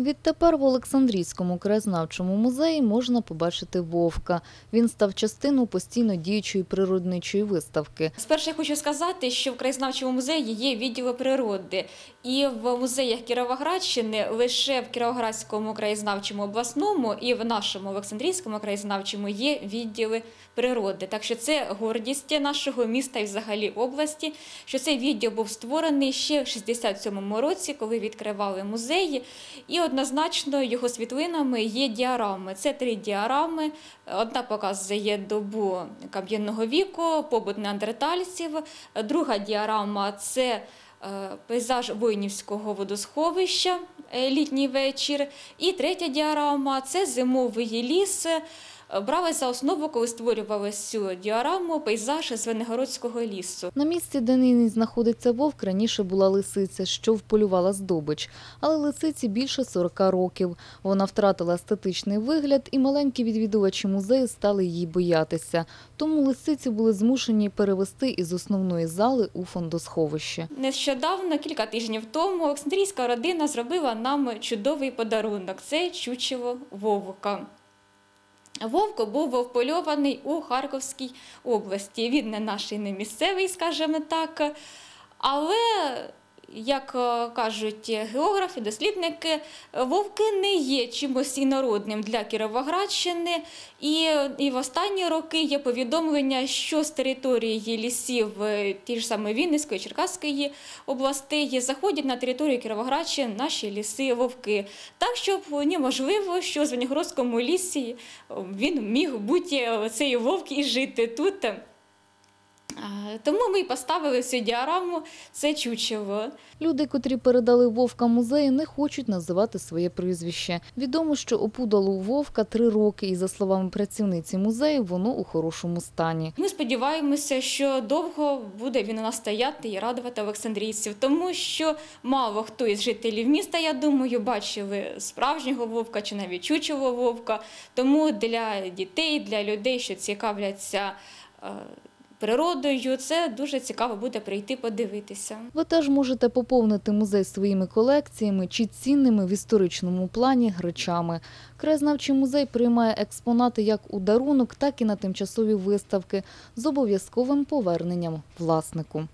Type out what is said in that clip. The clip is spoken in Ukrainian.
Відтепер в Олександрійському краєзнавчому музеї можна побачити вовка. Він став частиною постійно діючої природничої виставки. Спершу я хочу сказати, що в краєзнавчому музеї є відділи природи, і в музеях Кіровоградщини лише в Кіровоградському краєзнавчому обласному і в нашому Олександрійському краєзнавчому є відділи природи. Так що це гордість нашого міста і взагалі області, що цей відділ був створений ще в 67-му році, коли відкривали музеї. І однозначно його світлинами є діарами. Це три діарами. Одна показує добу кам'яного віку, побут неандертальців. Друга діарама це е, пейзаж воїнівського водосховища е, літній вечір. І третя діарама це зимовий ліс. Брали за основу, коли створювали цю діараму, пейзаж Звенигородського лісу. На місці, де нині знаходиться вовк, раніше була лисиця, що вполювала здобич. Але лисиці більше 40 років. Вона втратила естетичний вигляд, і маленькі відвідувачі музею стали її боятися. Тому лисиці були змушені перевести із основної зали у фондосховище. Нещодавно, кілька тижнів тому, Олександрійська родина зробила нам чудовий подарунок. Це чучело вовка. Вовк був впольований у Харківській області. Він не наш і не місцевий, скажімо так. Але, як е, кажуть географи, дослідники, вовки не є чимось інородним для Кіровоградщини. І, і в останні роки є повідомлення, що з території лісів е, ті ж саме Вінницької, Черкаської областей заходять на територію Кіровоградщини наші ліси вовки. Так що вполне можливо, що в Звенигородському лісі е, він міг бути цей вовк і жити тут. Тому ми поставили цю діараму, це чучело. Люди, котрі передали вовка музею, не хочуть називати своє прізвище. Відомо, що опудало у вовка три роки, і за словами працівниці музею, воно у хорошому стані. Ми сподіваємося, що довго буде він у нас стояти і радувати олександрійців, тому що мало хто із жителів міста, я думаю, бачили справжнього вовка чи навіть чучого вовка. Тому для дітей, для людей, що цікавляться е, природою, це дуже цікаво буде прийти подивитися. Ви теж можете поповнити музей своїми колекціями чи цінними в історичному плані речами. Краєзнавчий музей приймає експонати як у дарунок, так і на тимчасові виставки з обов'язковим поверненням власнику.